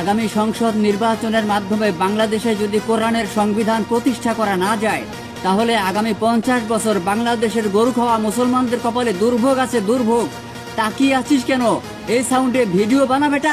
আগামী সংসদ নির্বাচনের মাধ্যমে বাংলাদেশে যদি কোরআনের সংবিধান প্রতিষ্ঠা করা না যায়, তাহলে আগামী পঞ্চাশ বছর বাংলাদেশের গরু খাওয়া মুসলমানদের কপালে দুর্ভোগ আছে, দুর্ভোগ। তাকিয়ে আছিস কেন? এই সাউন্ডে ভিডিও বানা বেটা